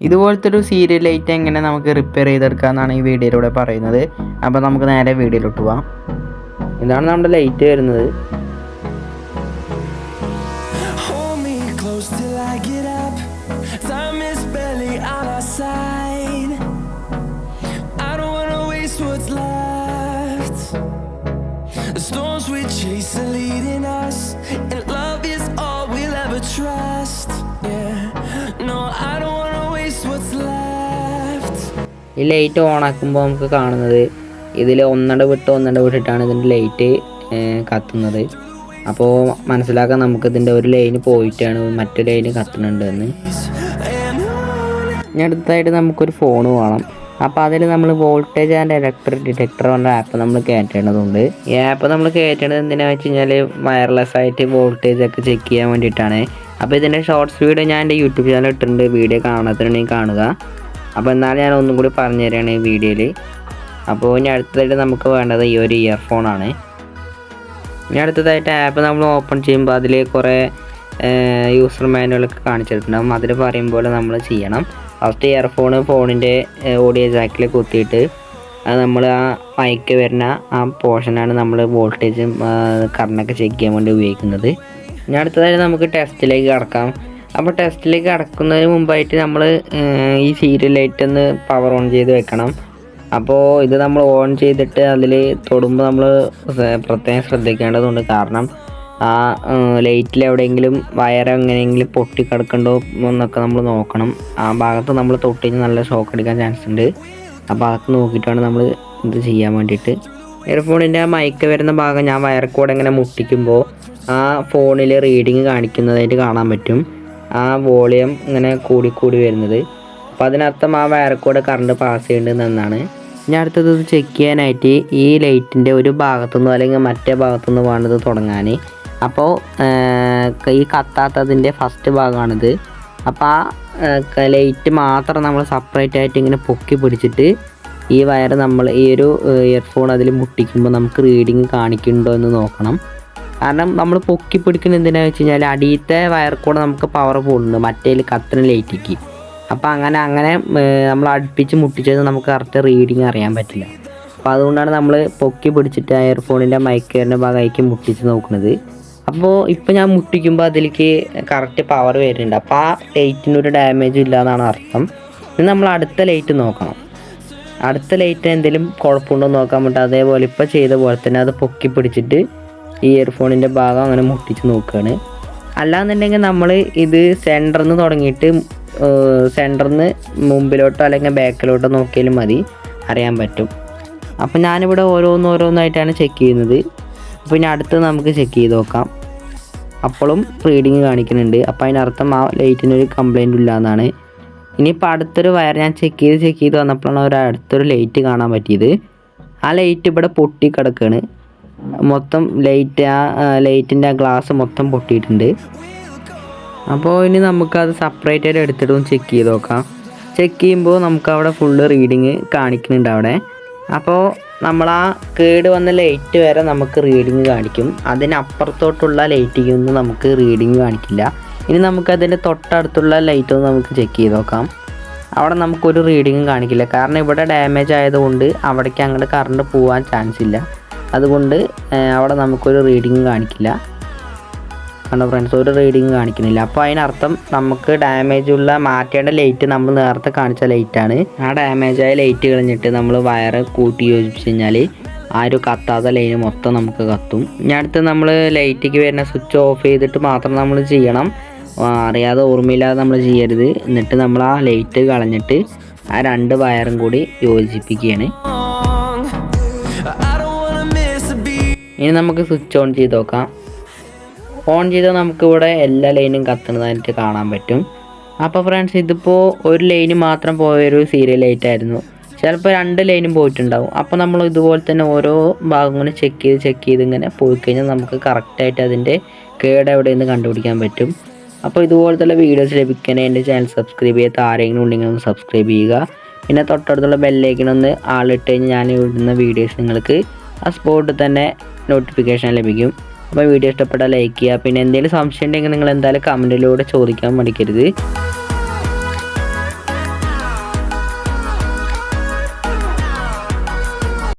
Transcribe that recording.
ഇതുപോലത്തെ ഒരു serial light എങ്ങനെ നമുക്ക് റിപ്പയർ ചെയ്തെടുക്കാമെന്നാണ് ഈ വീഡിയോയിലൂടെ പറയുന്നത്. അപ്പോൾ നമുക്ക് നേരെ വീഡിയോയിലോട്ട് പോവാം. ഇതാണ് നമ്മുടെ ലൈറ്റ് വരുന്നത്. The storms we chase are leading us ഈ ലൈറ്റ് ഓൺ ആക്കുമ്പോൾ നമുക്ക് കാണുന്നത്. ഇതിൽ ഒന്നട വിട്ട് ഒന്നട വിട്ടിട്ടാണ് ഇതിന്റെ ലൈറ്റ് കത്തുന്നത്. അപ്പോൾ മനസ്സിലാക്കാൻ നമുക്ക് ഇതിന്റെ ഒരു ലൈന് പോയിട്ടാണ് മറ്റു ലൈന് കത്തുന്നുണ്ട് എന്ന് ഇനി അടുത്തായിട്ട് നമുക്കൊരു ഫോൺ വേണം. അപ്പോൾ അതിൽ നമ്മൾ വോൾട്ടേജ് ആൻഡ് ഇലക്ട്രിക് ഡിറ്റക്ടർ എന്ന ആപ്പ് നമ്മൾ കയറ്റേണ്ടതുണ്ട് ഈ ആപ്പ് നമ്മൾ കയറ്റേണ്ടത് എന്തിനാണെന്ന് വെച്ച് കഴിഞ്ഞാൽ വയർലെസ് ആയിട്ട് വോൾട്ടേജ് ഒക്കെ ചെക്ക് ചെയ്യാൻ വേണ്ടിയിട്ടാണ്. അപ്പോൾ ഇതിന്റെ ഷോർട്സ് വീഡിയോ ഞാൻ എന്റെ യൂട്യൂബ് ചാനൽ ഇട്ടിട്ടുണ്ട്. വീഡിയോ കാണാത്തിട്ടുണ്ടെങ്കിൽ കാണുക. അപ്പോൾ എന്നാലും ഞാൻ ഒന്നും കൂടി പറഞ്ഞു തരികയാണ് ഈ വീഡിയോയിൽ അപ്പോൾ ഇനി അടുത്തതായിട്ട് നമുക്ക് വേണ്ടത് ഈ ഒരു ഇയർഫോണാണ് ഇനി അടുത്തതായിട്ട് ആപ്പ് നമ്മൾ ഓപ്പൺ ചെയ്യുമ്പോൾ അതിൽ കുറേ യൂസർ മാനുവലൊക്കെ കാണിച്ചിട്ടുണ്ടാകും അതിൽ പറയും പോലെ നമ്മൾ ചെയ്യണം. ഫസ്റ്റ് ഇയർഫോൺ ഫോണിന്റെ ഓഡിയോ ജാക്കിൽ കുത്തിയിട്ട് അത് നമ്മൾ ആ മൈക്ക് വരുന്ന ആ പോർഷനാണ് നമ്മൾ വോൾട്ടേജും കറണ്ടൊക്കെ ചെക്ക് ചെയ്യാൻ വേണ്ടി ഉപയോഗിക്കുന്നത്. ഇനി അടുത്തതായിട്ട് നമുക്ക് ടെസ്റ്റിലേക്ക് കടക്കാം. അപ്പോൾ ടെസ്റ്റിലേക്ക് കടക്കുന്നതിന് മുമ്പായിട്ട് നമ്മൾ ഈ സീരിയൽ ലൈറ്റ് ഒന്ന് പവർ ഓൺ ചെയ്ത് വെക്കണം. അപ്പോൾ ഇത് നമ്മൾ ഓൺ ചെയ്തിട്ട് അതിൽ തൊടുമ്പോൾ നമ്മൾ പ്രത്യേകം ശ്രദ്ധിക്കേണ്ടതുണ്ട്. കാരണം ആ ലൈറ്റിൽ എവിടെയെങ്കിലും വയർ എങ്ങനെയെങ്കിലും പൊട്ടി കിടക്കണ്ടോ എന്നൊക്കെ നമ്മൾ നോക്കണം. ആ ഭാഗത്ത് നമ്മൾ തൊട്ട് നല്ല ഷോക്ക് അടിക്കാൻ ചാൻസ് ഉണ്ട്. ആ ഭാഗത്ത് നോക്കിയിട്ടാണ് നമ്മൾ ഇത് ചെയ്യാൻ വേണ്ടിയിട്ട്. ഇയർഫോണിന്റെ ആ മൈക്ക് വരുന്ന ഭാഗം ഞാൻ വയർ കൂടെ ഇങ്ങനെ മുട്ടിക്കുമ്പോൾ ആ ഫോണിൽ റീഡിങ് കാണിക്കുന്നതായിട്ട് കാണാൻ പറ്റും. ആ വോളിയം ഇങ്ങനെ കൂടി കൂടി വരുന്നത്. അപ്പോൾ അതിനർത്ഥം ആ വയർ കറണ്ട് പാസ് ചെയ്യുന്നുണ്ടെന്നാണ് ഇനി അടുത്തത് ചെക്ക് ചെയ്യാനായിട്ട് ഈ ലൈറ്റിന്റെ ഒരു ഭാഗത്തുനിന്ന് അല്ലെങ്കിൽ മറ്റേ ഭാഗത്തുനിന്ന് വേണ്ടത് തുടങ്ങാൻ അപ്പോൾ ഈ കത്താത്തതിന്റെ ഫസ്റ്റ് ഭാഗമാണിത്. അപ്പോൾ ആ ലൈറ്റ് മാത്രം നമ്മൾ സെപ്പറേറ്റ് ആയിട്ട് ഇങ്ങനെ പൊക്കി പിടിച്ചിട്ട് ഈ വയർ നമ്മൾ ഈ ഒരു ഇയർഫോൺ അതിൽ മുട്ടിക്കുമ്പോൾ നമുക്ക് റീഡിങ് കാണിക്കുന്നുണ്ടോ എന്ന് നോക്കണം. കാരണം നമ്മൾ പൊക്കി പിടിക്കുന്ന എന്തിനാന്ന് വെച്ച് കഴിഞ്ഞാൽ അടിയത്തെ വയർ കൂടെ നമുക്ക് പവർ പോകുന്നുണ്ട് മറ്റേൽ കത്തിന് ലൈറ്റിക്ക് അപ്പോൾ അങ്ങനെ അങ്ങനെ നമ്മൾ അടുപ്പിച്ച് മുട്ടിച്ചത് നമുക്ക് കറക്റ്റ് റീഡിങ് അറിയാൻ പറ്റില്ല. അപ്പോൾ അതുകൊണ്ടാണ് നമ്മൾ പൊക്കി പിടിച്ചിട്ട് ആ ഇയർഫോണിന്റെ മൈക്കറിന്റെ ഭാഗമായിരിക്കും മുട്ടിച്ച് നോക്കുന്നത് അപ്പോൾ ഇപ്പോൾ ഞാൻ മുട്ടിക്കുമ്പോൾ അതിലേക്ക് കറക്റ്റ് പവർ വരുന്നുണ്ട്. അപ്പോൾ ആ ലൈറ്റിനൊരു ഡാമേജും ഇല്ല എന്നാണ് അർത്ഥം. ഇനി നമ്മൾ അടുത്ത ലൈറ്റ് നോക്കണം. അടുത്ത ലൈറ്റ് എന്തെങ്കിലും കുഴപ്പമുണ്ടോ നോക്കാൻ വേണ്ടി അതേപോലെ ഇപ്പോൾ ചെയ്ത പോലെ തന്നെ അത് പൊക്കി പിടിച്ചിട്ട് ഈ ഇയർഫോണിന്റെ ഭാഗം അങ്ങനെ മുട്ടിച്ച് നോക്കുകയാണ് അല്ലാന്നുണ്ടെങ്കിൽ നമ്മൾ ഇത് സെന്ററിൽ നിന്ന് തുടങ്ങിയിട്ട് സെന്ററിൽ നിന്ന് മുമ്പിലോട്ടോ അല്ലെങ്കിൽ ബാക്കിലോട്ടോ നോക്കിയാലും മതി. അറിയാൻ പറ്റും. അപ്പോൾ ഞാനിവിടെ ഓരോന്ന് ഓരോന്നായിട്ടാണ് ചെക്ക് ചെയ്യുന്നത്. അപ്പോൾ ഇനി അടുത്ത് നമുക്ക് ചെക്ക് ചെയ്ത് നോക്കാം. അപ്പോഴും റീഡിങ് കാണിക്കുന്നുണ്ട്. അപ്പോൾ അതിനർത്ഥം ആ ലൈറ്റിനൊരു കംപ്ലൈന്റ് ഇല്ല എന്നാണ് ഇനിയിപ്പോൾ അടുത്തൊരു വയർ ഞാൻ ചെക്ക് ചെയ്ത് ചെക്ക് ചെയ്ത് വന്നപ്പോഴാണ് ഒരു അടുത്തൊരു ലൈറ്റ് കാണാൻ പറ്റിയത്. ആ ലൈറ്റ് ഇവിടെ പൊട്ടി കിടക്കുകയാണ് മൊത്തം ലൈറ്റ് ആ ലൈറ്റിന്റെ ആ ഗ്ലാസ് മൊത്തം പൊട്ടിയിട്ടുണ്ട്. അപ്പോൾ ഇനി നമുക്കത് സെപ്പറേറ്റ് ആയിട്ട് എടുത്തിട്ടും ചെക്ക് ചെയ്ത് നോക്കാം. ചെക്ക് ചെയ്യുമ്പോൾ നമുക്ക് അവിടെ ഫുള്ള് റീഡിങ് കാണിക്കുന്നുണ്ട് അവിടെ. അപ്പോൾ നമ്മൾ ആ കേട് വന്ന ലൈറ്റ് വരെ നമുക്ക് റീഡിങ് കാണിക്കും. അതിനപ്പുറത്തോട്ടുള്ള ലൈറ്റിങ്ങൊന്നും നമുക്ക് റീഡിങ് കാണിക്കില്ല. ഇനി നമുക്കതിന്റെ തൊട്ടടുത്തുള്ള ലൈറ്റ് ഒന്ന് നമുക്ക് ചെക്ക് ചെയ്ത് നോക്കാം. അവിടെ നമുക്കൊരു റീഡിങ്ങും കാണിക്കില്ല. കാരണം ഇവിടെ ഡാമേജ് ആയതുകൊണ്ട് അവിടേക്ക് അങ്ങോട്ട് കറണ്ട് പോകാൻ ചാൻസ് ഇല്ല. അതുകൊണ്ട് അവിടെ നമുക്കൊരു റീഡിങ് കാണിക്കില്ല. കണ്ടോ ഫ്രണ്ട്സ് ഒരു റീഡിങ് കാണിക്കുന്നില്ല. അപ്പോൾ അതിനർത്ഥം നമുക്ക് ഡാമേജ് ഉള്ള മാറ്റേണ്ട ലൈറ്റ് നമ്മൾ നേരത്തെ കാണിച്ച ലൈറ്റാണ് ആ ഡാമേജ് ആയ ലൈറ്റ് കളഞ്ഞിട്ട് നമ്മൾ വയറ് കൂട്ടി യോജിപ്പിച്ച് കഴിഞ്ഞാൽ ആ ഒരു കത്താത്ത ലൈന് മൊത്തം നമുക്ക് കത്തും. ഇനി അടുത്ത് നമ്മൾ ലൈറ്റിക്ക് വരുന്ന സ്വിച്ച് ഓഫ് ചെയ്തിട്ട് മാത്രം നമ്മൾ ചെയ്യണം. അറിയാതെ ഓർമ്മയില്ലാതെ നമ്മൾ ചെയ്യരുത്. എന്നിട്ട് നമ്മൾ ആ ലൈറ്റ് കളഞ്ഞിട്ട് ആ രണ്ട് വയറും കൂടി യോജിപ്പിക്കുകയാണ്. ഇനി നമുക്ക് സ്വിച്ച് ഓൺ ചെയ്ത് നോക്കാം. ഓൺ ചെയ്താൽ നമുക്കിവിടെ എല്ലാ ലൈനും കത്തുന്നതായിട്ട് കാണാൻ പറ്റും. അപ്പോൾ ഫ്രണ്ട്സ് ഇതിപ്പോൾ ഒരു ലൈന് മാത്രം പോയൊരു സീരിയൽ ലൈറ്റ് ആയിരുന്നു. ചിലപ്പോൾ രണ്ട് ലൈനും പോയിട്ടുണ്ടാവും. അപ്പോൾ നമ്മൾ ഇതുപോലെ തന്നെ ഓരോ ഭാഗങ്ങളും ചെക്ക് ചെയ്ത് ചെക്ക് ചെയ്ത് ഇങ്ങനെ പോയി കഴിഞ്ഞാൽ നമുക്ക് കറക്റ്റായിട്ട് അതിന്റെ കേട് എവിടെയെന്ന് കണ്ടുപിടിക്കാൻ പറ്റും. അപ്പോൾ ഇതുപോലത്തുള്ള വീഡിയോസ് ലഭിക്കാൻ എന്റെ ചാനൽ സബ്സ്ക്രൈബ് ചെയ്യാത്ത ആരെങ്കിലും ഉണ്ടെങ്കിൽ ഒന്ന് സബ്സ്ക്രൈബ് ചെയ്യുക. പിന്നെ തൊട്ടടുത്തുള്ള ബെല്ലേക്കിനൊന്ന് ആളിട്ട് കഴിഞ്ഞാൽ ഞാൻ ഇടുന്ന വീഡിയോസ് നിങ്ങൾക്ക് ആ സ്പോട്ടിൽ തന്നെ നോട്ടിഫിക്കേഷൻ ലഭിക്കും. അപ്പോൾ വീഡിയോ ഇഷ്ടപ്പെട്ടാൽ ലൈക്ക് ചെയ്യുക. പിന്നെ എന്തെങ്കിലും സംശയം ഉണ്ടെങ്കിൽ നിങ്ങൾ എന്തായാലും കമന്റിലൂടെ ചോദിക്കാൻ മടിക്കരുത്.